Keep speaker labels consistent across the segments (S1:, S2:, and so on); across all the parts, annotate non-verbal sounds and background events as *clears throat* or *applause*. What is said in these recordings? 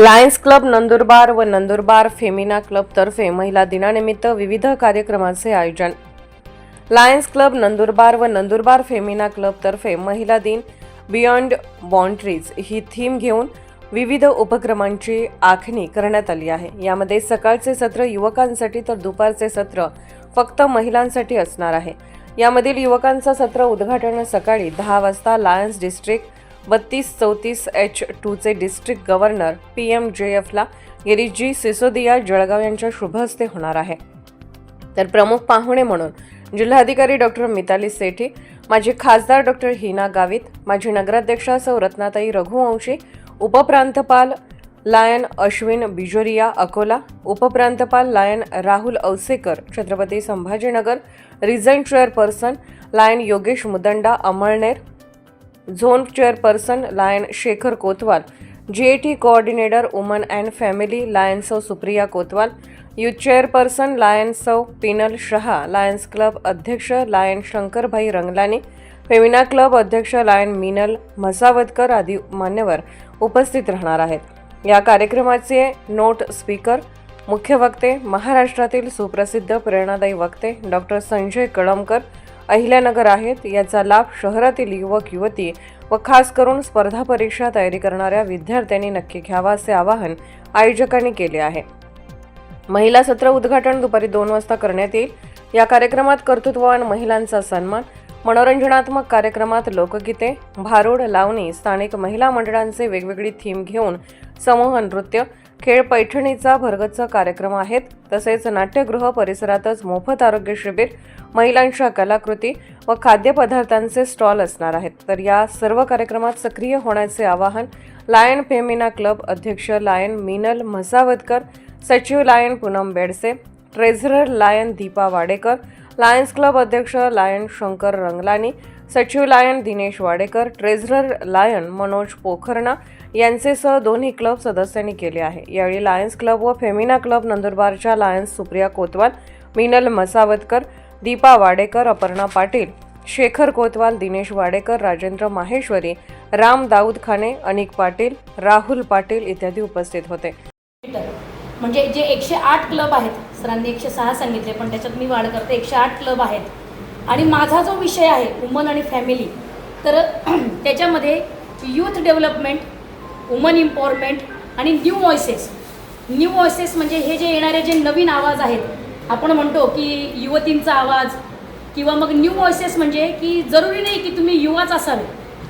S1: Lions club Nandurbar व नंदुरबार फेमिना क्लबतर्फे महिला दिनानिमित्त विविध कार्यक्रमांचे आयोजन. लायन्स क्लब नंदुरबार व नंदुरबार फेमिना क्लबतर्फे महिला दिन बियॉन्ड बाउंड्रीज ही थीम घेऊन विविध उपक्रमांची आखणी करण्यात आली आहे. यामध्ये सकाळचे सत्र युवकांसाठी तर दुपारचे सत्र फक्त महिलांसाठी असणार आहे. यामधील युवकांचं सत्र उद्घाटन सकाळी दहा वाजता लायन्स डिस्ट्रिक्ट बत्तीस चौतीस H टूचे district governor P M J एफला Giriji Sisodia Jalgaon यांच्या शुभ हस्ते होणार आहे. तर प्रमुख पाहुणे म्हणून जिल्हाधिकारी डॉक्टर मिताली सेठी माजी खासदार डॉक्टर हिना गावित माजी नगराध्यक्षा सौ रत्नाताई रघुवंशी उपप्रांतपाल lion Ashwin Bijoria Akola उपप्रांतपाल Lion Rahul Ausekar Chhatrapati Sambhajinagar region chairperson Lion Yogesh Mudanda Amalner zone chairperson Lion Shekhar Kotwal GAT coordinator woman and family Lion सौ Supriya Kotwal youth chairperson Lion सौ पिनल शहा लायन्स क्लब अध्यक्ष Lion Shankarbhai Ranglani Femina club अध्यक्ष lion Minal Mhasavadkar आदी मान्यवर उपस्थित राहणार आहेत. या कार्यक्रमाचे नोट स्पीकर मुख्य वक्ते महाराष्ट्रातील सुप्रसिद्ध प्रेरणादायी वक्ते डॉक्टर संजय कळमकर अहिल्यानगर आहेत. याचा लाभ शहरातील युवक युवती व खास करून स्पर्धा परीक्षा तयारी करणाऱ्या विद्यार्थ्यांनी नक्की घ्यावा असे आवाहन आयोजकांनी केले आहे. महिला सत्र उद्घाटन दुपारी दोन वाजता करण्यात येईल. या कार्यक्रमात कर्तृत्ववान महिलांचा सन्मान मनोरंजनात्मक कार्यक्रमात लोकगीते भारूड लावणी स्थानिक महिला मंडळांचे वेगवेगळी थीम घेऊन समूह नृत्य खेळ पैठणीचा भरगच्च कार्यक्रम आहेत. तसेच नाट्यगृह परिसरातच मोफत आरोग्य शिबिर महिलांच्या कलाकृती व खाद्यपदार्थांचे स्टॉल असणार आहेत. तर या सर्व कार्यक्रमात सक्रिय होण्याचे आवाहन लायन फेमिना क्लब अध्यक्ष लायन मिनल म्हसावतकर सचिव Lion Poonam Bedse treasurer Lion Deepa Wadekar Lions club अध्यक्ष लायन शंकर रंगलानी सचिव Lion Dinesh Wadekar treasurer Lion Manoj Pokharna यांचे सह दोन्ही क्लब सदस्यांनी केले आहे. यावेळी लायन्स क्लब व फेमिना क्लब नंदुरबारच्या लायन्स सुप्रिया कोतवाल मिनल मसावतकर दीपा वाडेकर अपर्णा पाटील शेखर कोतवाल दिनेश वाडेकर राजेंद्र माहेश्वरी राम दाऊद खाने अनिक पाटील राहुल पाटील इत्यादी उपस्थित होते.
S2: म्हणजे जे एकशे आठ क्लब आहेत सरांनी एकशे सहा सांगितले पण त्याच्यात मी वाढ करते एकशे आठ क्लब आहेत. आणि माझा जो विषय आहे वुमन आणि फॅमिली तर *clears throat* त्याच्यामध्ये यूथ डेव्हलपमेंट वुमन इम्पॉवरमेंट आणि न्यू व्हॉइसेस न्यू व्हॉइसेस म्हणजे हे जे येणारे जे नवीन आवाज आहेत आपण म्हणतो की युवतींचा आवाज किंवा मग न्यू व्हॉइसेस म्हणजे की जरुरी नाही की तुम्ही युवाच असाल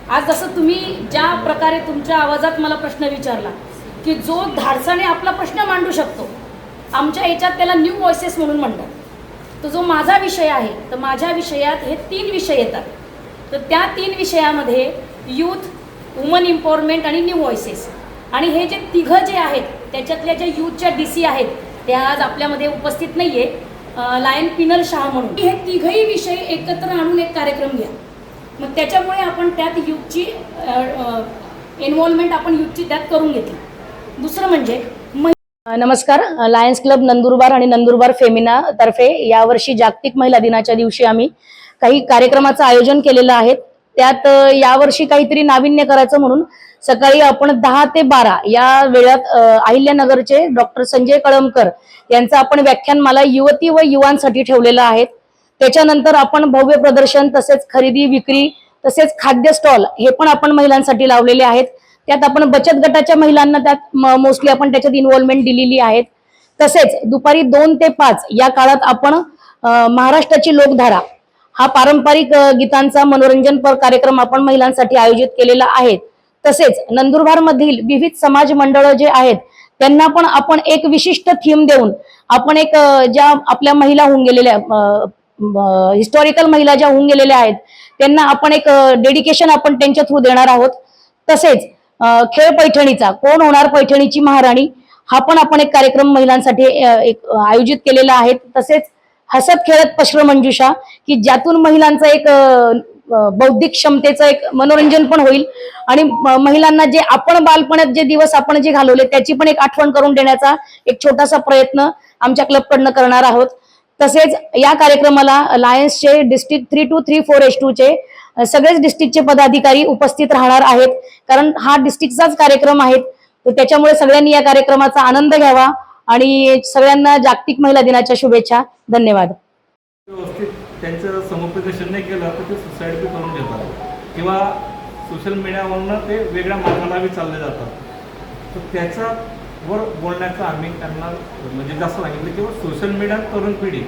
S2: आज जसं तुम्ही ज्या प्रकारे तुमच्या आवाजात मला प्रश्न विचारला की जो धाडसाने आपला प्रश्न मांडू शकतो आमच्या याच्यात त्याला न्यू व्हॉइसेस म्हणून म्हणतात. तो जो माझा विषय आहे तर माझ्या विषयात हे तीन विषय येतात. तर त्या तीन विषयामध्ये यूथ वुमन इम्पॉवरमेंट आणि न्यू व्हॉइसेस आणि हे जे तिघं जे आहेत त्याच्यातल्या ज्या यूथच्या डी सी आहेत त्या आज आपल्यामध्ये उपस्थित नाही आहे लायन पिनल शहा म्हणून. हे तिघही विषय एकत्र आणून एक कार्यक्रम घ्या. मग त्याच्यामुळे आपण त्यात यूथची इन्व्हॉल्वमेंट आपण यूथची त्यात करून घेतली. दुसरं म्हणजे नमस्कार. लायन्स क्लब नंदुरबार आणि नंदुरबार फेमिना तर्फे यावर्षी जागतिक महिला दिनाच्या दिवशी आम्ही काही कार्यक्रमाचं आयोजन केलेलं आहे. त्यात यावर्षी काहीतरी नाविन्य करायचं म्हणून सकाळी आपण दहा ते बारा या वेळात अहिल्यानगरचे डॉक्टर संजय कळमकर यांचं आपण व्याख्यानमाला युवती व युवांसाठी ठेवलेलं आहे. त्याच्यानंतर आपण भव्य प्रदर्शन तसेच खरेदी विक्री तसेच खाद्य स्टॉल हे पण आपण महिलांसाठी लावलेले आहेत. त्यात आपण बचत गटाच्या महिलांना त्यात मोस्टली आपण त्याच्यात इन्व्हॉल्वमेंट दिलेली आहेत. तसेच दुपारी दोन ते पाच या काळात आपण महाराष्ट्राची लोकधारा हा पारंपरिक गीतांचा मनोरंजनपर कार्यक्रम आपण महिलांसाठी आयोजित केलेला आहे. तसेच नंदुरबार मधील विविध समाज मंडळ जे आहेत त्यांना पण आपण एक विशिष्ट थीम देऊन आपण एक ज्या आपल्या महिला होऊन गेलेल्या हिस्टॉरिकल महिला ज्या होऊन गेलेल्या आहेत त्यांना आपण एक डेडिकेशन आपण त्यांच्या थ्रू देणार आहोत. तसेच खेळ पैठणीचा. कोण होणार पैठणीची महाराणी? हा पण आपण एक कार्यक्रम महिलांसाठी एक आयोजित केलेला आहे. तसेच हसत खेळत पश्र मंजुषा की ज्यातून महिलांचं एक बौद्धिक क्षमतेचं एक मनोरंजन पण होईल. आणि महिलांना जे आपण बालपणात जे दिवस आपण जे घालवले त्याची पण एक आठवण करून देण्याचा एक छोटासा प्रयत्न आमच्या क्लबकडनं करणार आहोत. तसेच या कार्यक्रमाला लायन्सचे district three two three four H चे सगळेच डिस्ट्रिक्टचे पदाधिकारी उपस्थित राहणार आहेत. कारण हा डिस्ट्रिक्टचाच कार्यक्रम आहे. तर त्याच्यामुळे सगळ्यांनी या कार्यक्रमाचा आनंद घ्यावा आणि सगळ्यांना जागतिक महिला दिनाच्या शुभेच्छा. धन्यवाद.
S3: व्यवस्थित त्यांचं समुपदेशन नाही केलं तर ते सुसाईड बी करून घेतात. किंवा सोशल मीडियावरनं ते वेगळ्या मार्गाला बी चालले जातात. तर त्याच्यावर बोलण्याचं आम्ही त्यांना म्हणजे जास्त सांगितलं किंवा सोशल मीडिया तरुण पिढी.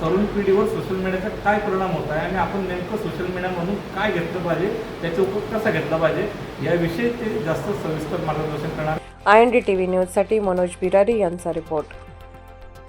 S3: तरुण पिढीवर सोशल मीडियाचा काय परिणाम होत आहे आणि आपण नेमकं सोशल मीडियामधून काय घेतलं पाहिजे? त्याचा उपयोग कसा घेतला पाहिजे? याविषयी ते जास्त सविस्तर मार्गदर्शन करणार.
S1: I N D T V न्यूजसाठी मनोज बिरारी यांचा रिपोर्ट